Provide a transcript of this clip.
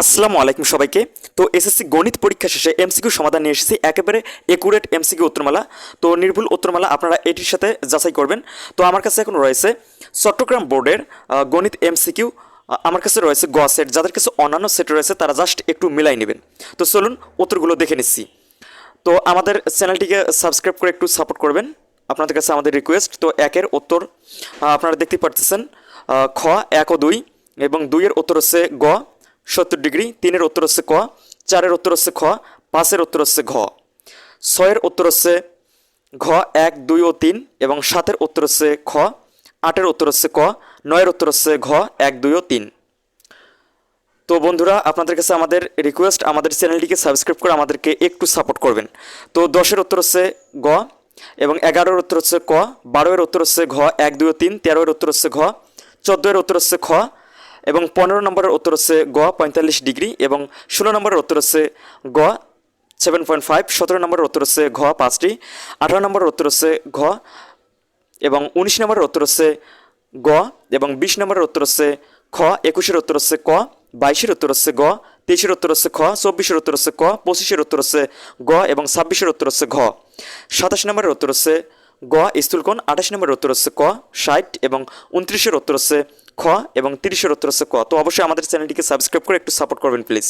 আসসালামু আলাইকুম সবাইকে। তো এসএসসি গণিত পরীক্ষা শেষে এমসিকিউ সমাধান নিয়ে এসেছি, একেবারে একুরেট এমসিকিউ উত্তরমালা। তো নির্ভুল উত্তরমালা আপনারা এটির সাথে যাচাই করবেন। তো আমার কাছে এখন রয়েছে চট্টগ্রাম বোর্ডের গণিত এমসিকিউ আমার কাছে রয়েছে গ সেট। যাদের কাছে অন্যান্য সেট রয়েছে, তারা জাস্ট একটু মিলাই নেবেন। তো চলুন উত্তরগুলো দেখে নিচ্ছি। তো আমাদের চ্যানেলটিকে সাবস্ক্রাইব করে একটু সাপোর্ট করবেন। আপনাদের কাছে আমাদের রিকোয়েস্ট তো একের উত্তর আপনারা দেখতে পাচ্ছেন খ এক ও দুই এবং দুইয়ের উত্তর হচ্ছে গ। সত্তর ডিগ্রি তিনের উত্তর হচ্ছে ক চারের উত্তর হচ্ছে খ পাঁচের উত্তর হচ্ছে ঘ ছয়ের উত্তর হচ্ছে ঘ এক দুই ও তিন এবং সাতের উত্তর হচ্ছে খ আটের উত্তর হচ্ছে ক নয়ের উত্তর হচ্ছে ঘ এক দুই ও তিন তো বন্ধুরা আপনাদের কাছে আমাদের রিকোয়েস্ট আমাদের চ্যানেলটিকে সাবস্ক্রাইব করে আমাদেরকে একটু সাপোর্ট করবেন তো দশের উত্তর হচ্ছে গ এবং এগারোর উত্তর হচ্ছে ক বারোয়ের উত্তর হচ্ছে ঘ এক দুই ও তিন তেরোয়ের উত্তর হচ্ছে ঘ চোদ্দোয়ের উত্তর হচ্ছে খ এবং পনেরো নম্বরের উত্তর হচ্ছে গ পঁয়তাল্লিশ ডিগ্রি এবং ষোলো নম্বরের উত্তর হচ্ছে গ সেভেন পয়েন্ট ফাইভ সতেরো নম্বরের উত্তর হচ্ছে ঘ পাঁচটি আঠারো নম্বরের উত্তর হচ্ছে ঘ এবং উনিশ নম্বরের উত্তর হচ্ছে গ এবং বিশ নম্বরের উত্তর হচ্ছে খ একুশের উত্তর হচ্ছে ক বাইশের উত্তর হচ্ছে গ তেইশের উত্তর হচ্ছে খ চব্বিশের উত্তর হচ্ছে ক পঁচিশের উত্তর হচ্ছে গ এবং ছাব্বিশের উত্তর হচ্ছে ঘ সাতাশ নম্বরের উত্তর হচ্ছে গ, স্থূলকোণ, আঠাশ নম্বরের উত্তর হচ্ছে ক, ষাট এবং উনত্রিশের উত্তর হচ্ছে খ এবং তিরিশের উত্তর হচ্ছে ক। তো অবশ্যই আমাদের চ্যানেলটিকে সাবস্ক্রাইব করে একটু সাপোর্ট করবেন প্লিজ